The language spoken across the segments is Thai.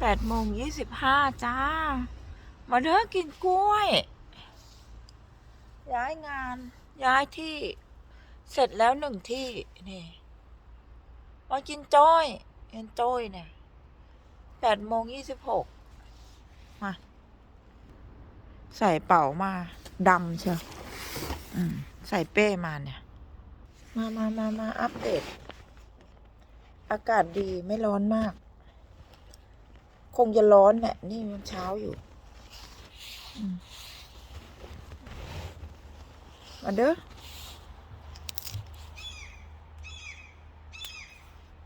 แปดโมงยี่สิบห้าจ้า มาเด้อกินกล้วย ย้ายงาน ย้ายที่ เสร็จแล้วหนึ่งที่ นี่ มากินจ้อยเอ็นจ้อยเนี่ยแปดโมงยี่สิบหกมา ใส่เป๋ามาดำเชียวใส่เป้มาเนี่ย มามามามาอัปเดต อากาศดีไม่ร้อนมาก งจะร้อนแหละนี่มันเช้าอยู่มมาเด้อ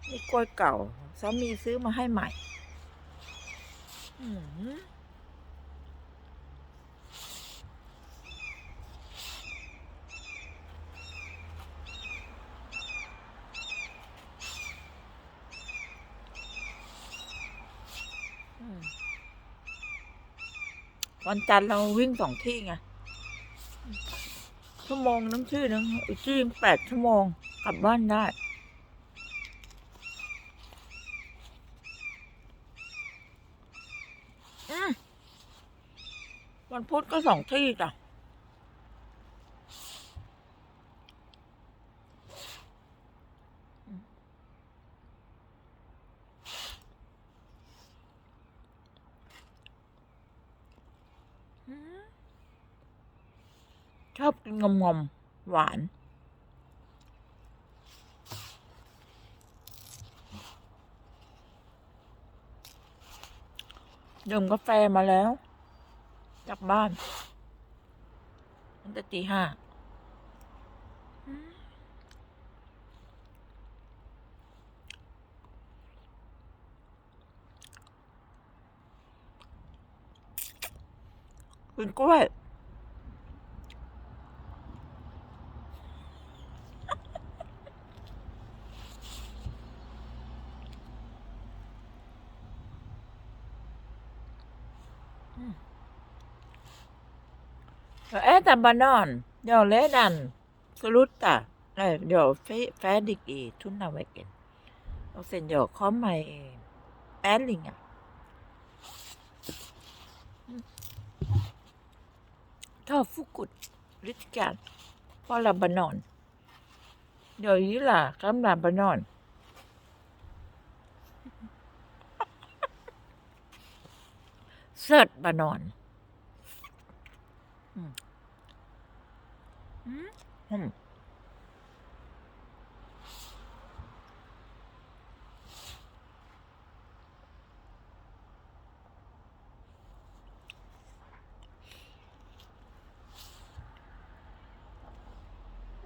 นี่กล้วยเก่าสามีซื้อมาให้ใหม่ อืม วันจันทร์เราวิ่งสองที่ไง ชั่วโมงนึงชื่อนึงอีกที่แปดชั่วโมงกลับบ้านได้ วันพุธก็สองที่จ้ะ ชอบกินงมงๆหวาน ดื่มกาแฟมาแล้ว จากบ้านตั้งแต่ตีห้าอืมกินกล้วย Äta banan. Jag redan slutat. Nej, jag är färdig i Tunnaväggen. Och sen jag kommer i Bärlinga. Mm. Ta frukost lite grann. Bara banan. Jag gillar gamla banan. Söt banan. Mm. Mm. Mm.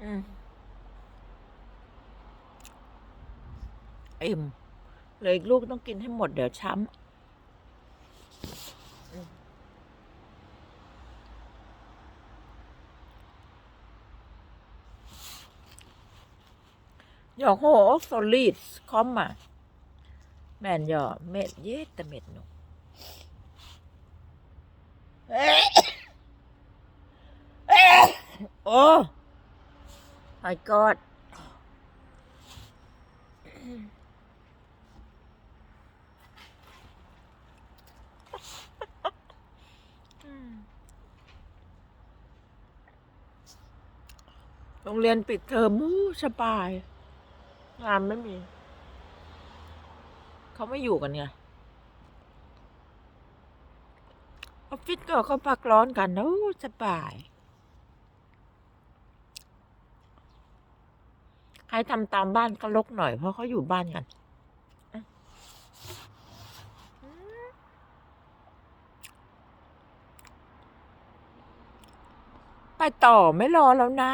Mm. อิ่มเหลยอีกลูกต้องกินให้หมดเดี๋ยวช้ำ Jag har också leads komma. Men jag med jättemycket nu. Åh! My God. Mm. โรงเรียนปิดเทอมมู้สบาย งานไม่มี เขาไม่อยู่กันไงออฟฟิศก็เขาพักร้อนกันโอ้สบาย ใครทำตามบ้านก็ลกหน่อยเพราะเขาอยู่บ้านกันอะไปต่อไม่รอแล้วนะ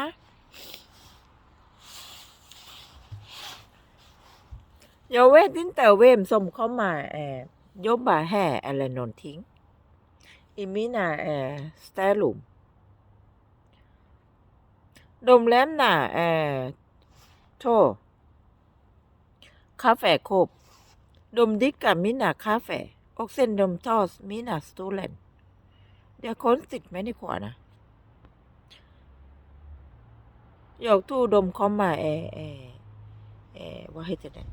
ยเวทนิ่งแต่เวมสมเข้ามาแอบยบบาแห่อะไรนนทิ้ง อิมินาแอสแตลุม ดมแลมนาแอโทคาแฟโคบ ดมดิกกับมินาคาแฟออกเซนดมทอสมินาสตูเลนเดี๋ยวค้นสิทธิ์ไหมดีขว่านะยกทู่ดมเข้ามาแอแอแอว่าให้จะได้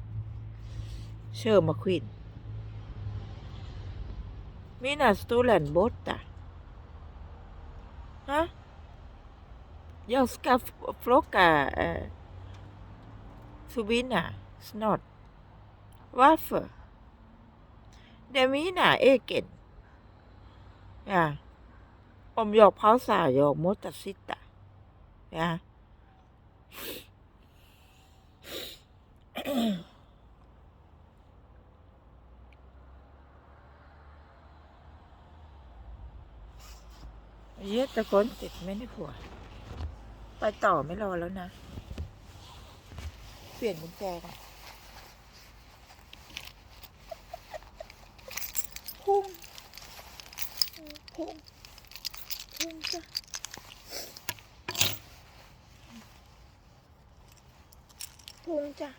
เชอร์มาควินมินาสตูแลนบดอะฮะยอสกาฟลกาซูบินาสโนอตวาเฟอร์เดมินาเอเกนอะอมยอกเผาสายอกมดตัดซิตะอะ เยอะตะโกนติดไม่ได้ผัว ไปต่อไม่รอแล้วนะ เปลี่ยนกุญแจกันพุ่งพุ่งพุ่งจ้ะพุ่งจ้ะ